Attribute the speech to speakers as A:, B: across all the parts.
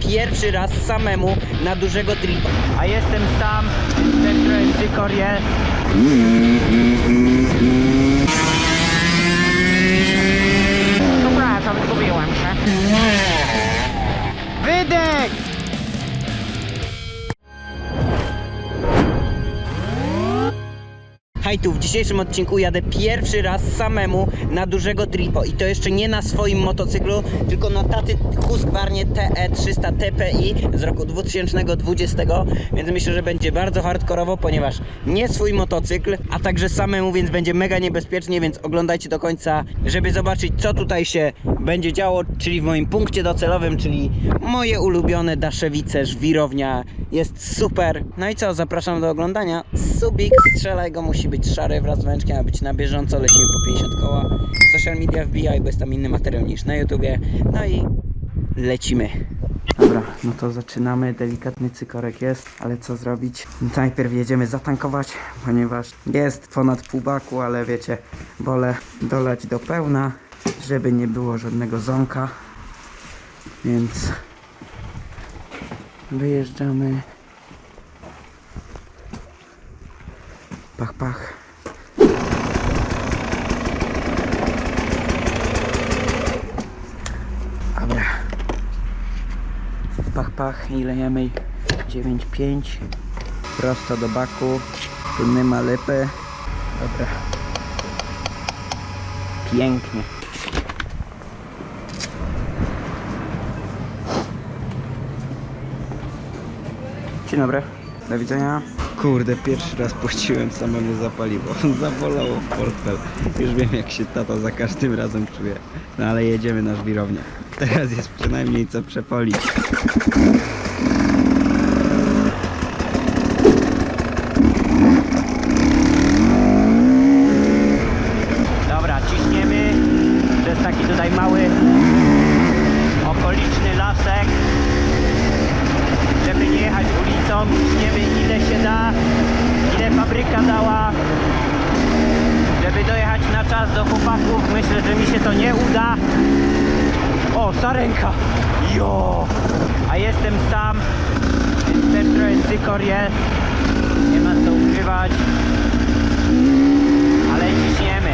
A: pierwszy raz samemu na dużego tripa. A jestem sam, też trochę Hej tu, w dzisiejszym odcinku jadę pierwszy raz samemu na dużego tripo. I to jeszcze nie na swoim motocyklu, tylko na taty Husqvarnie TE300 TPI z roku 2020, więc myślę, że będzie bardzo hardkorowo, ponieważ nie swój motocykl, a także samemu, więc będzie mega niebezpiecznie, więc oglądajcie do końca, żeby zobaczyć co tutaj się będzie działo, czyli w moim punkcie docelowym, czyli moje ulubione Daszewice, żwirownia, jest super. No i co, zapraszam do oglądania. Subik, strzelaj go, musi być szary wraz z węczkiem, a być na bieżąco, lecimy po 50 koła. Social media wbijaj, bo jest tam inny materiał niż na YouTubie. No i lecimy. Dobra, no to zaczynamy. Delikatny cykorek jest, ale co zrobić? Najpierw jedziemy zatankować, ponieważ jest ponad pół baku, ale wiecie, wolę dolać do pełna, żeby nie było żadnego ząka. Więc wyjeżdżamy. Pach, pach. Dobra. Pach, pach i lejemy 9,5 prosto do baku. Tu nie ma lypy. Dobra. Pięknie. Dzień dobry. Do widzenia. Kurde, pierwszy raz płaciłem samemu za paliwo. Zabolało w portfel. Już wiem jak się tata za każdym razem czuje. No ale jedziemy na żwirownię. Teraz jest przynajmniej co przepolić. Dobra, ciśniemy. To jest taki tutaj mały okoliczny lasek żeby nie jechać ulicą, ciśniemy ile się da, ile fabryka dała, żeby dojechać na czas do chłopaków. Myślę, że mi się to nie uda. O, sarenka! Jo! A jestem sam, więc też trochę jest. Nie ma co ukrywać. Ale ciśniemy.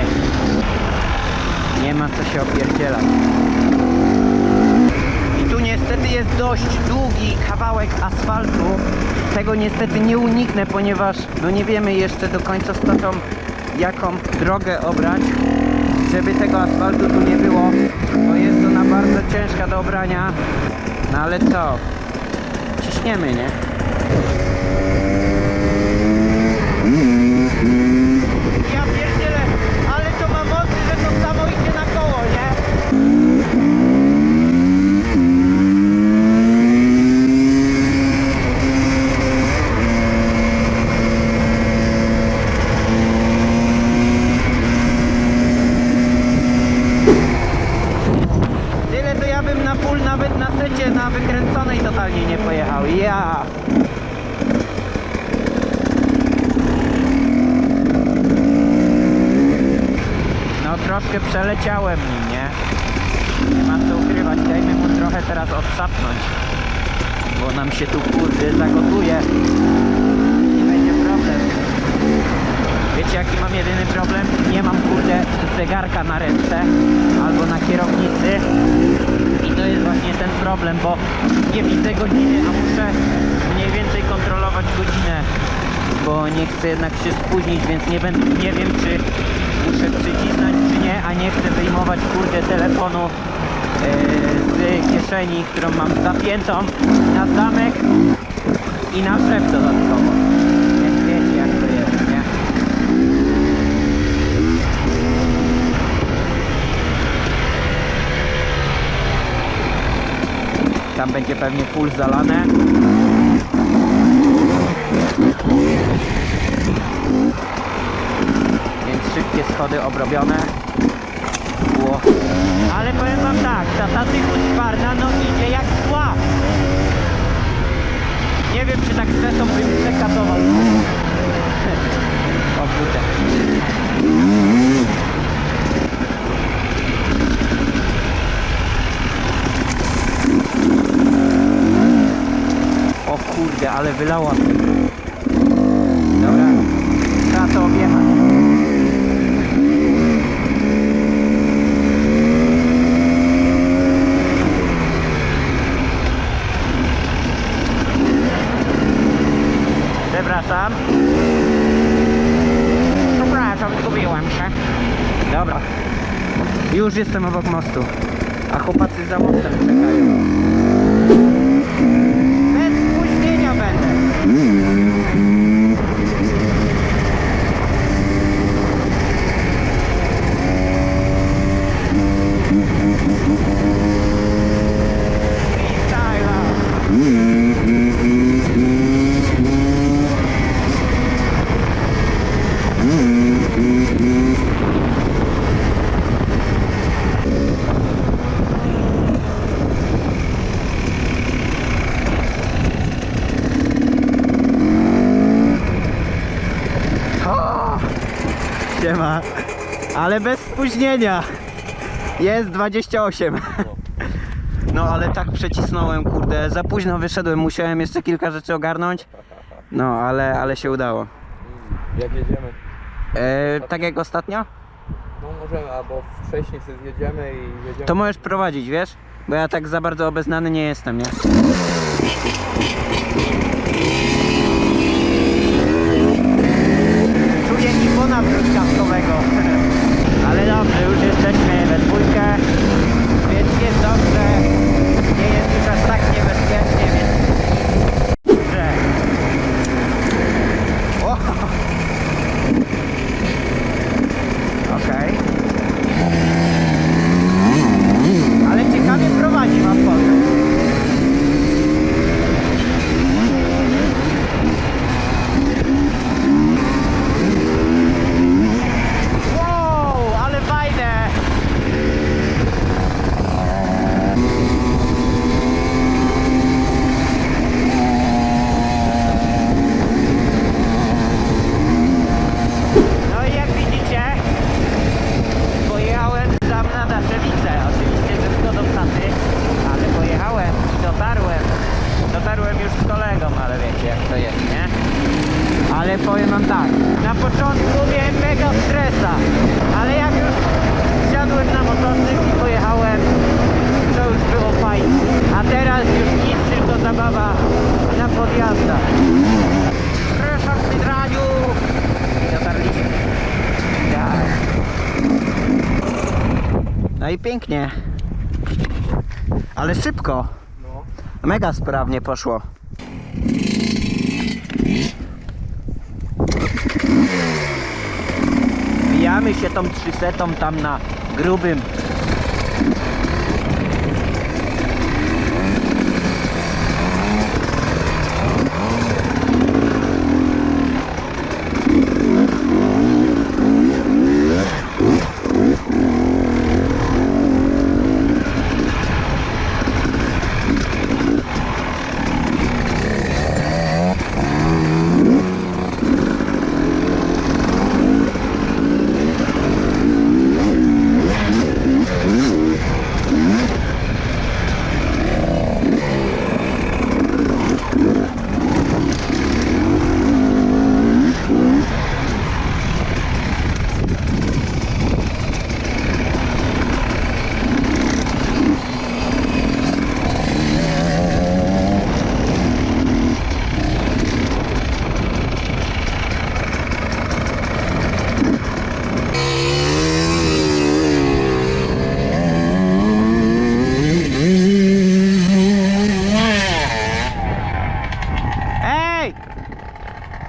A: Nie ma co się opierdzielać. I tu niestety jest dość długi kawałek asfaltu. Tego niestety nie uniknę, ponieważ no nie wiemy jeszcze do końca z tatą jaką drogę obrać, żeby tego asfaltu tu nie było, bo jest ona bardzo ciężka do obrania. No ale co? Ciśniemy, nie? Ja pierdzielę, ale to ma mocy, że to samo idzie na koło, nie? Tyle to ja bym na full nawet na secie na wykręconej totalnie nie No troszkę przeleciałem nim, nie? Nie ma co ukrywać, dajmy mu trochę teraz odsapnąć. Bo nam się tu kurde zagotuje. Nie będzie problem. Wiecie jaki mam jedyny problem? Nie mam kurde zegarka na ręce albo na kierownicy to jest właśnie ten problem, bo nie widzę godziny, a muszę mniej więcej kontrolować godzinę, bo nie chcę jednak się spóźnić, więc nie, będę, nie wiem czy muszę przycisnąć czy nie, a nie chcę wyjmować kurde telefonu yy, z kieszeni, którą mam zapiętą na zamek i na szef dodatkowo. Więc wiecie jak to jest, nie? Tam będzie pewnie full zalane. Więc szybkie schody obrobione. Ło. Ale powiem wam tak, ta tatykus czwarna no idzie jak szła. Nie wiem czy tak stresą bym przekatował. o kurde. kurde, ale wylała. Dobra, trzeba to objechać. Przepraszam. Przepraszam, zgubiłem się. Dobra. Już jestem obok mostu. A chłopacy za mostem czekają. Bez spóźnienia będę. Freestyler. O! Siema. Ale bez spóźnienia. Jest 28. No ale tak przecisnąłem, kurde. Za późno wyszedłem, musiałem jeszcze kilka rzeczy ogarnąć. No, ale, ale się udało.
B: Jak jedziemy?
A: E, tak jak ostatnio?
B: No możemy, albo wcześniej sobie zjedziemy i jedziemy.
A: To możesz prowadzić, wiesz? Bo ja tak za bardzo obeznany nie jestem, nie? Czuję ikona truskawkowego. Ale dobrze, już jesteśmy we dwójkę, więc jest dobrze. Nie jest już aż tak niebezpiecznie, więc... Dobrze. O! Okej. Ale ciekawie prowadzi, mam powiem. Wow, ale fajne! No i jak widzicie, pojechałem tam na Daszewicę, oczywiście ze zgodą taty, ale pojechałem i dotarłem. Dotarłem już z kolegą, ale wiecie jak to jest, nie? Ale powiem wam tak, na początku miałem mega stresa, ale jak już wsiadłem na motocykl i pojechałem, to już było fajnie. A teraz już nic, tylko zabawa na podjazdach. Hydraniu! I dotarliśmy. Tak. No i pięknie. Ale szybko.
B: No.
A: Mega sprawnie poszło. Wbijamy się tą 300 tam na grubym. Ej!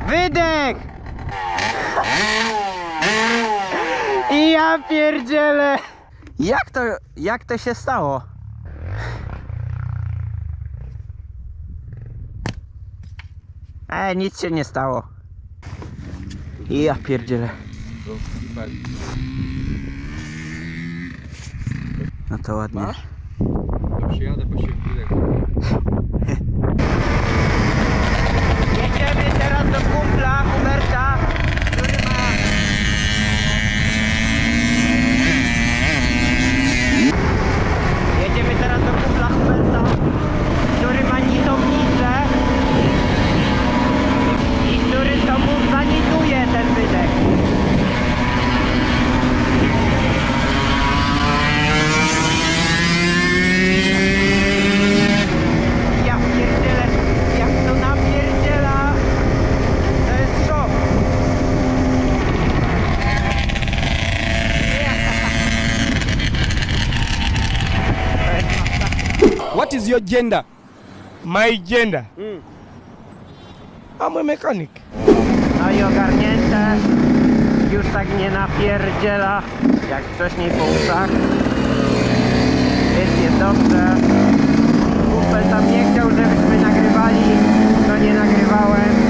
A: Wydech! I ja pierdzielę! Jak to, się stało? Ej, nic się nie stało. I ja pierdzielę. No to ładnie.
B: To przyjadę po siebie.
A: Jedziemy teraz do kumpla Huberta,
C: your gender?
D: My gender?
A: Mm.
D: I'm a mechanic.
A: No i ogarnięte. Już tak nie napierdziela, jak wcześniej po uszach. Jest, jest dobrze. Kumpel tam nie chciał, żebyśmy nagrywali, to nie nagrywałem.